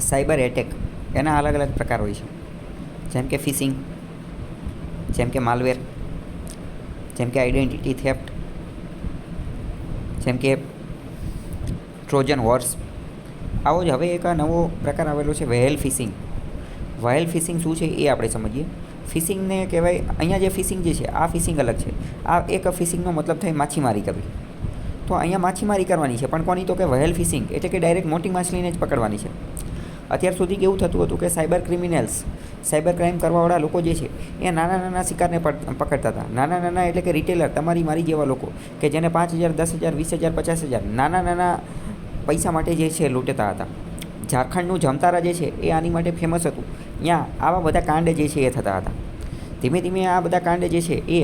Cyber attack, એના અલગ અલગ પ્રકાર હોય છે. જેમ કે ફિશિંગ, જેમ કે માલવેર જેમ કે આઈડેન્ટિટી થેફ્ટ જેમ કે ટ્રોજન હોર્સ આવો જ હવે એક નવો પ્રકાર આવેલો છે વહેલ ફિશિંગ વહેલ ફિશિંગ શું છે એ આપણે સમજીએ. ફિશિંગને કહેવાય, અહીંયા જે ફિશિંગ જે છે, આ ફિશિંગ અલગ છે. આ એક ફિશિંગનો મતલબ થાય માછીમારી કરવી. તો અહીંયા માછીમારી કરવાની છે, પણ કોની તો કે વહેલ ફિશિંગ એટલે કે ડાયરેક્ટ મોટી માછલીને જ પકડવાની છે. અત્યાર સુધી કેવું થતું હતું કે સાયબર ક્રિમિનલ્સ, સાયબર ક્રાઇમ કરવાવાળા લોકો જે છે, એ નાના નાના શિકારને પકડતા હતા. નાના નાના એટલે કે રિટેલર, તમારી મારી જેવા લોકો, કે જેને પાંચ હજાર, દસ હજાર, વીસ હજાર, પચાસ હજાર, નાના નાના પૈસા માટે જે છે લૂંટતા હતા. ઝારખંડનું જમતારા જે છે, એ આની માટે ફેમસ હતું. ત્યાં આવા બધા કાંડ જે છે એ થતા હતા. ધીમે ધીમે આ બધા કાંડ જે છે એ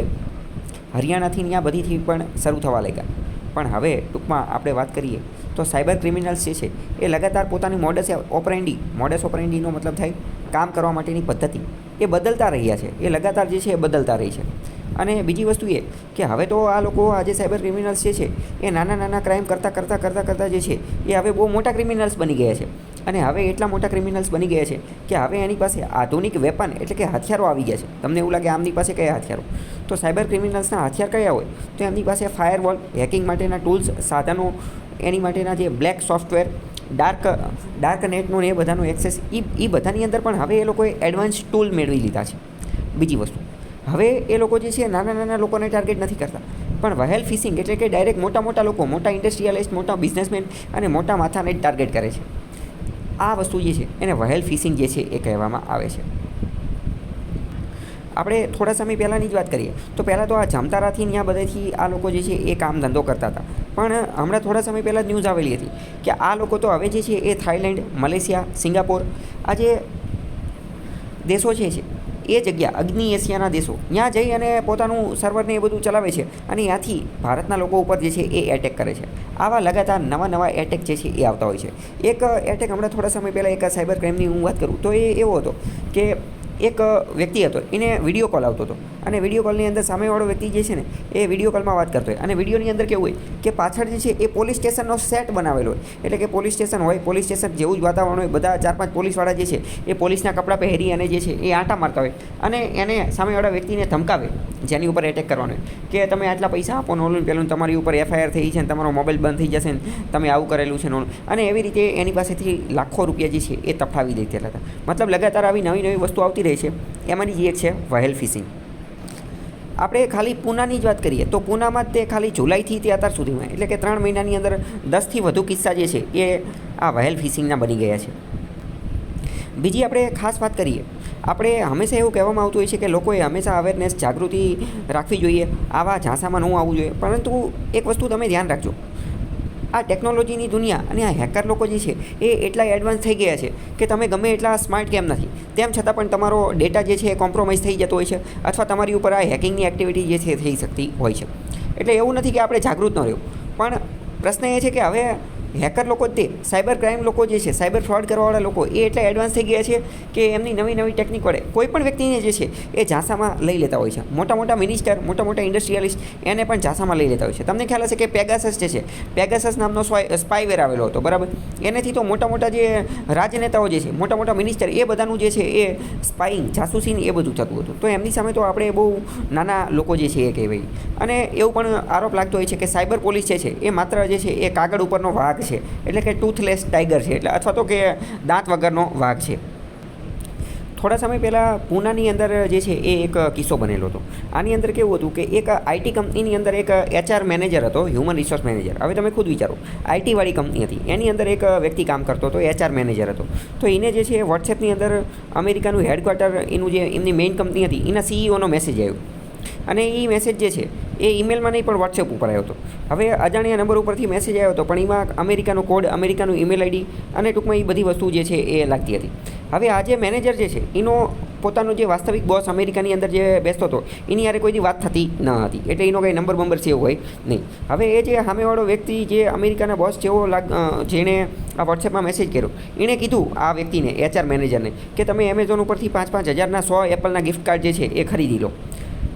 હરિયાણાથી ત્યાં બધીથી પણ શરૂ થવા લાગ્યા. પણ હવે ટૂંકમાં આપણે વાત કરીએ તો સાયબર ક્રિમિનલ્સ જે છે, એ લગાતાર પોતાની મોડસ ઓપરેન્ડી મોડસ ઓપરેન્ડીનો મતલબ થાય, કામ કરવા માટેની પદ્ધતિ. એ બદલતા રહ્યા છે. એ લગાતાર જે છે એ બદલતા રહી છે. અને બીજી વસ્તુ એ કે હવે તો આ લોકો આજે સાયબર ક્રિમિનલ્સ જે છે, એ નાના નાના ક્રાઇમ કરતાં કરતાં કરતાં કરતાં જે છે, એ હવે બહુ મોટા ક્રિમિનલ્સ બની ગયા છે. અને હવે એટલા મોટા ક્રિમિનલ્સ બની ગયા છે કે હવે એની પાસે આધુનિક વેપન એટલે કે હથિયારો આવી ગયા છે. તમને એવું લાગે આમની પાસે કયા હથિયારો? તો સાયબર ક્રિમિનલ્સના હથિયાર કયા હોય? તો એમની પાસે ફાયરવોલ, હેકિંગ માટેના ટૂલ્સ, સાધનો, એની માટેના જે બ્લેક સોફ્ટવેર ડાર્ક ડાર્ક નેટનું એ બધાનું એક્સેસ એ એ બધાની અંદર પણ હવે એ લોકોએ એડવાન્સ ટૂલ મેળવી લીધા છે. બીજી વસ્તુ, હવે એ લોકો જે છે નાના નાના લોકોને ટાર્ગેટ નથી કરતા. પણ વહેલ ફિશિંગ એટલે કે ડાયરેક્ટ મોટા મોટા લોકો, મોટા ઇન્ડસ્ટ્રીયલિસ્ટ મોટા બિઝનેસમેન અને મોટા માથાને જ ટાર્ગેટ કરે છે. આ વસ્તુ જે છે, એને વહેલ ફિશિંગ જે છે એ કહેવામાં આવે છે. આપણે થોડા સમય પહેલાંની જ વાત કરીએ. તો પહેલાં તો આ જામતારાથી ત્યાં બધેથી આ લોકો જે છે એ કામ ધંધો કરતા હતા. પણ હમણાં થોડા સમય પહેલાં જ ન્યૂઝ આવેલી હતી કે આ લોકો તો હવે જે છે એ થાઈલેન્ડ, મલેશિયા, સિંગાપોર આ જે દેશો છે એ જગ્યા, અગ્નિ એશિયાના દેશો, ત્યાં જઈ અને પોતાનું સર્વરને એ બધું ચલાવે છે અને ત્યાંથી ભારતના લોકો ઉપર જે છે એ એટેક કરે છે. આવા લગાતાર નવા નવા એટેક જે છે એ આવતા હોય છે. એક એટેક હમણાં થોડા સમય પહેલાં એક સાયબર ક્રાઇમની હું વાત કરું તો એ એવો હતો કે એક વ્યક્તિ હતો. એને વીડિયો કોલ આવતો હતો. અને વીડિયો કોલની અંદર સામેવાળો વ્યક્તિ જે છે ને, એ વીડિયો કોલમાં વાત કરતો હોય. અને વિડીયોની અંદર કેવું હોય કે પાછળ જે છે એ પોલીસ સ્ટેશનનો સેટ બનાવેલો હોય. એટલે કે પોલીસ સ્ટેશન હોય, પોલીસ સ્ટેશન જેવું જ વાતાવરણ હોય, બધા ચાર પાંચ પોલીસવાળા જે છે એ પોલીસના કપડાં પહેરી અને જે છે એ આંટા મારતા હોય. અને એને સામેવાળા વ્યક્તિને ધમકાવે. જેની ઉપર એટેક કરવાનો. કે તમે આટલા પૈસા આપો ને ઓલું પેલું તમારી ઉપર એફઆઈઆર થઈ છે ને તમારો મોબાઈલ બંધ થઈ જશે ને તમે આવું કરેલું છે ને અને એવી રીતે એની પાસેથી લાખો રૂપિયા જે છે એ તફાવી દેતા હતા મતલબ લગાતાર આવી નવી નવી વસ્તુ આવતી રહી છે. એમાંની જે એક છે વહેલ ફિશિંગ આપણે ખાલી પૂનાની જ વાત કરીએ તો પૂનામાં તે ખાલી જુલાઈથી તે અત્યાર સુધીમાં. એટલે કે ત્રણ મહિનાની અંદર દસથી વધુ કિસ્સા જે છે એ આ વહેલ ફિશિંગના બની ગયા છે. બીજી આપણે ખાસ વાત કરીએ આપણે હંમેશા એવું કહેવામાં આવતું હોય છે કે લોકોએ હંમેશા અવેરનેસ જાગૃતિ રાખવી જોઈએ. આવા ઝાંસામાં ન આવવું જોઈએ. પરંતુ એક વસ્તુ તમે ધ્યાન રાખજો. આ ટેકનોલોજીની દુનિયા અને આ હેકર લોકો જે છે, એ એટલા એડવાન્સ થઈ ગયા છે કે તમે ગમે એટલા સ્માર્ટ કેમ નથી. તેમ છતાં પણ તમારો ડેટા જે છે એ કોમ્પ્રોમાઇઝ થઈ જતો હોય છે અથવા તમારી ઉપર આ હેકિંગની એક્ટિવિટી જે છે થઈ શકતી હોય છે. એટલે એવું નથી કે આપણે જાગૃત ન રહ્યું પણ પ્રશ્ન એ છે કે હવે હેકર લોકો તે સાયબર ક્રાઇમ લોકો જે છે સાયબર ફ્રોડ કરવાવાળા લોકો, એ એટલા એડવાન્સ થઈ ગયા છે કે એમની નવી નવી ટેકનિક વડે કોઈ પણ વ્યક્તિને જે છે, એ ઝાંસામાં લઈ લેતા હોય છે. મોટા મોટા મિનિસ્ટર મોટા મોટા ઇન્ડસ્ટ્રીયલિસ્ટ એને પણ ઝાંસામાં લઈ લેતા હોય છે. તમને ખ્યાલ હશે કે પેગાસસ જે છે પેગાસસ નામનો સ્પાઈવેર આવેલો હતો, બરાબર? એનેથી તો મોટા મોટા જે રાજનેતાઓ જે છે, મોટા મોટા મિનિસ્ટર એ બધાનું જે છે, એ સ્પાઈંગ જાસૂસીને એ બધું થતું હતું. તો એમની સામે તો આપણે બહુ નાના લોકો જે છે એ કહેવાય. અને એવું પણ આરોપ લાગતો હોય છે કે સાયબર પોલીસ જે છે, એ માત્ર જે છે, એ કાગળ ઉપરનો છે. એટલે કે ટૂથલેસ ટાઈગર છે. એટલે અથવા તો કે દાંત વગરનો વાઘ છે. થોડા સમય પહેલાં પૂનાની અંદર જે છે એ એક કિસ્સો બનેલો હતો. આની અંદર કેવું હતું કે એક આઈટી કંપનીની અંદર એક એચઆર મેનેજર હતો, હ્યુમન રિસોર્સ મેનેજર. હવે તમે ખુદ વિચારો આઈટીવાળી કંપની હતી. એની અંદર એક વ્યક્તિ કામ કરતો હતો એચઆર મેનેજર હતો. તો એને જે છે વોટ્સએપની અંદર અમેરિકાનું હેડક્વાર્ટર એનું જે એમની મેઇન કંપની હતી, એના સીઈઓનો મેસેજ આવ્યો. અને એ મેસેજ જે છે, એ ઈમેલમાં નહીં, પણ વોટ્સએપ ઉપર આવ્યો હતો. હવે અજાણ્યા નંબર ઉપરથી મેસેજ આવ્યો હતો, પણ એમાં અમેરિકાનો કોડ અમેરિકાનું ઈમેલ આઈડી અને ટૂંકમાં એ બધી વસ્તુ જે છે, એ લાગતી હતી. હવે આ જે મેનેજર જે છે, એનો પોતાનો જે વાસ્તવિક બોસ અમેરિકાની અંદર જે બેસતો હતો, એની યારે કોઈની વાત થતી ન હતી. એટલે એનો કંઈ નંબર બંબર છે એવું હોય નહીં. હવે એ જે સામેવાળો વ્યક્તિ જે અમેરિકાના બોસ જેવો લાગ જેણે આ વોટ્સએપમાં મેસેજ કર્યો, એણે કીધું આ વ્યક્તિને એચઆર મેનેજરને કે તમે એમેઝોન ઉપરથી પાંચ પાંચ હજારના સો એપલના ગિફ્ટ કાર્ડ જે છે, એ ખરીદી લો.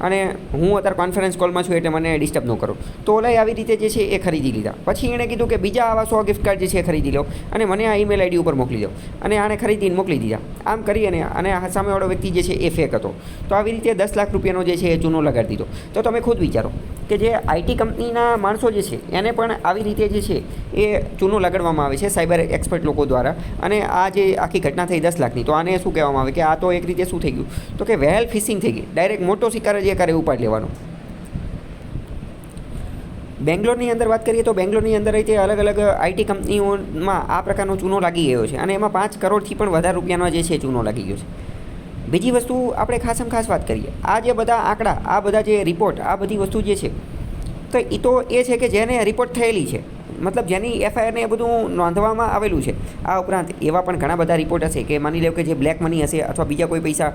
અને હું અત્યારે કોન્ફરન્સ કોલમાં છું એટલે મને ડિસ્ટર્બ ન કરો. તો ઓલાએ આવી રીતે જે છે એ ખરીદી લીધા. પછી એણે કીધું કે બીજા આવા સો ગિફ્ટ કાર્ડ જે છે એ ખરીદી લો અને મને આ ઈમેલ આઈડી ઉપર મોકલી દો. અને આણે ખરીદીને મોકલી દીધા. આમ કરી અને અને સામેવાળો વ્યક્તિ જે છે એ ફેક હતો. તો આવી રીતે દસ લાખ રૂપિયાનો જે છે એ ચૂનો લગાડી દીધો. તો તમે ખુદ વિચારો. કે જે આઈટી કંપનીના માણસો જે છે, એને પણ આવી રીતે જે છે, એ ચૂનો લગાડવામાં આવે છે સાયબર એક્સપર્ટ લોકો દ્વારા. અને આ જે આખી ઘટના થઈ દસ લાખની, તો આને શું કહેવામાં આવે કે આ તો એક રીતે શું થઈ ગયું? તો કે વેલ ફિશિંગ થઈ ગઈ. ડાયરેક્ટ મોટો શિકાર જ એ કરે ઉપાડ લેવાનો. બેંગ્લોરની અંદર વાત કરીએ તો બેંગ્લોરની અંદર રીતે અલગ અલગ આઈટી કંપનીઓમાં આ પ્રકારનો ચૂનો લાગી ગયો છે. અને એમાં પાંચ કરોડથી પણ વધારે રૂપિયાનો જે છે ચૂનો લાગી ગયો છે. બીજી વસ્તુ આપણે ખાસમ ખાસ વાત કરીએ. આ જે બધા આંકડા, આ બધા જે રિપોર્ટ આ બધી વસ્તુ જે છે, તો એ તો એ છે કે જેને રિપોર્ટ થયેલી છે, મતલબ જેની એફઆઈઆરને એ બધું નોંધવામાં આવેલું છે. આ ઉપરાંત એવા પણ ઘણા બધા રિપોર્ટ હશે કે માની લો કે જે બ્લેક મની હશે અથવા બીજા કોઈ પૈસા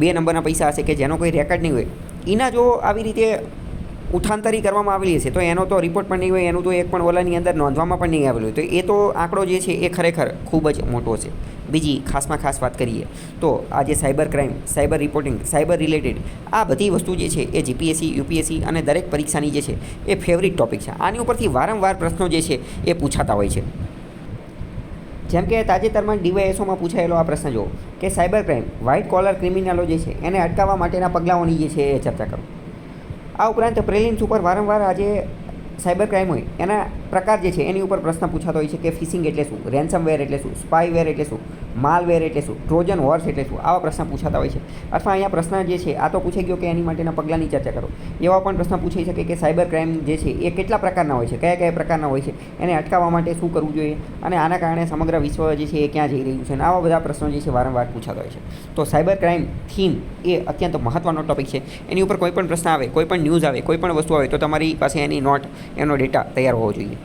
બે નંબરના પૈસા હશે કે જેનો કોઈ રેકર્ડ નહીં હોય એના જો આવી રીતે ઉઠાંતરી કરવામાં આવેલી હશે, તો એનો તો રિપોર્ટ પણ નહીં હોય, એનું તો એક પણ ઓલાની અંદર નોંધવામાં પણ નહીં આવેલું તો એ તો આંકડો જે છે એ ખરેખર ખૂબ જ મોટો છે. બીજી ખાસમાં ખાસ વાત કરીએ તો આ જે cyber crime, cyber reporting, cyber related આ બધી વસ્તુ જે છે એ જીપીએસસી, યુપીએસસી અને દરેક પરીક્ષાની જે છે એ ફેવરિટ ટોપિક છે. આની ઉપરથી વારંવાર પ્રશ્નો જે છે એ પૂછાતા હોય છે. જેમ કે તાજેતરમાં ડીવાયએસઓમાં પૂછાયેલો આ પ્રશ્ન જુઓ કે સાયબર ક્રાઇમ વ્હાઇટ કોલર ક્રિમિનલો જે છે એને અટકાવવા માટેના પગલાઓની જે છે એ ચર્ચા કરો. આ ઉપરાંત પ્રેલિમ્સ ઉપર વારંવાર આજે સાયબર ક્રાઇમ હોય એના પ્રકાર જે છે, એની ઉપર પ્રશ્ન પૂછાતો હોય છે કે ફિશિંગ એટલે શું? રેન્સમવેર એટલે શું? સ્પાયવેર એટલે શું? માલવેર એટલે શું? ટ્રોજન હોર્સ એટલે શું? આવા પ્રશ્ન પૂછાતા હોય છે. અથવા અહીંયા પ્રશ્ન જે છે, આ તો પૂછાઈ ગયો કે એની માટેના પગલાંની ચર્ચા કરો. એવા પણ પ્રશ્ન પૂછાઈ શકે કે સાયબર ક્રાઇમ જે છે, એ કેટલા પ્રકારના હોય છે? કયા કયા પ્રકારના હોય છે? એને અટકાવવા માટે શું કરવું જોઈએ? અને આના કારણે સમગ્ર વિશ્વ જે છે, એ ક્યાં જઈ રહ્યું છે? અને આવા બધા પ્રશ્નો જે છે, વારંવાર પૂછાતા હોય છે. તો સાયબર ક્રાઇમ થીમ એ અત્યંત મહત્ત્વનો ટોપિક છે. એની ઉપર કોઈ પણ પ્રશ્ન આવે, કોઈ પણ ન્યૂઝ આવે, કોઈ પણ વસ્તુ આવે, તો તમારી પાસે એની નોટ, એનો ડેટા તૈયાર હોવો જોઈએ.